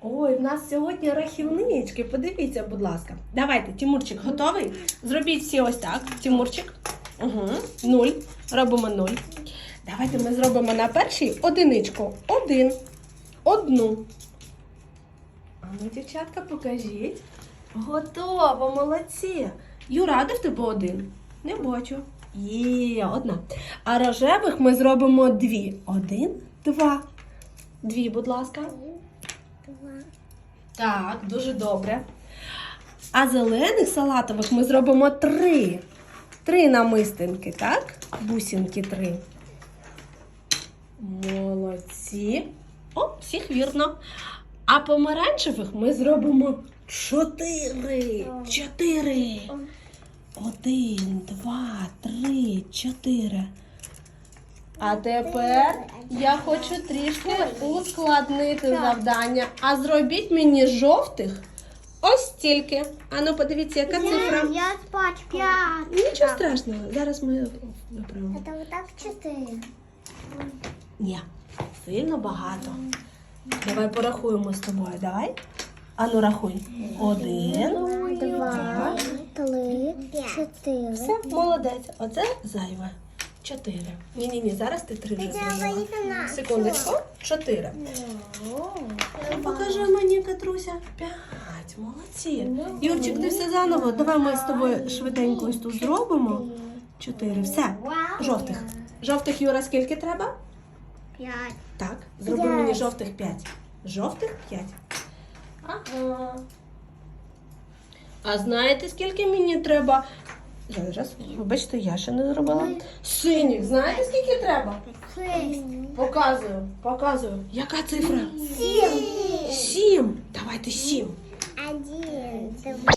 Ой, в нас сьогодні рахівнички. Подивіться, будь ласка. Давайте, Тимурчик, готовий? Зробіть всі ось так. Тимурчик. Угу. Нуль. Робимо нуль. Давайте ми зробимо на першій одиничку. Один. Одну. А ну, дівчатка, покажіть. Готово, молодці. Юра, де в тебе один? Не бачу. Є, одна. А рожевих ми зробимо дві. Один, два. Дві, будь ласка. Так, дуже добре. А зелених салатових ми зробимо три. Три намистинки, так? Бусинки три. Молодці. О, всіх вірно. А помаранчевих ми зробимо чотири. Чотири. Один, два, три, чотири. А тепер я хочу трішки ускладнити завдання. А зробіть мені жовтих ось стільки. Ану, подивіться, яка цифра. Я спать пять. Нічого страшного, зараз ми виправимо. Это вот так четыре. Ні, сильно багато. Давай порахуємо з тобою. Давай. Ану, рахуй. Один. Два, три, четыре. Все, молодець. Оце зайве. Чотири. Ні, ні, ні, зараз ти три вже зробила. Секундочку. Чотири. Покажи мені, Катруся. П'ять. Молодці. Юрчик, ти все заново. Давай ми з тобою швиденько ось тут зробимо. Чотири. Все. Жовтих. Жовтих, Юра, скільки треба? Пять. Так. Зроби мені жовтих п'ять. Жовтих п'ять. Ага. А знаєте, скільки мені треба? Зараз, вибачте, я ще не зробила. Синіх, знаєте, скільки треба? Шість. Показую, показую. Яка цифра? Сім. Сім. Давайте сім. Один, два,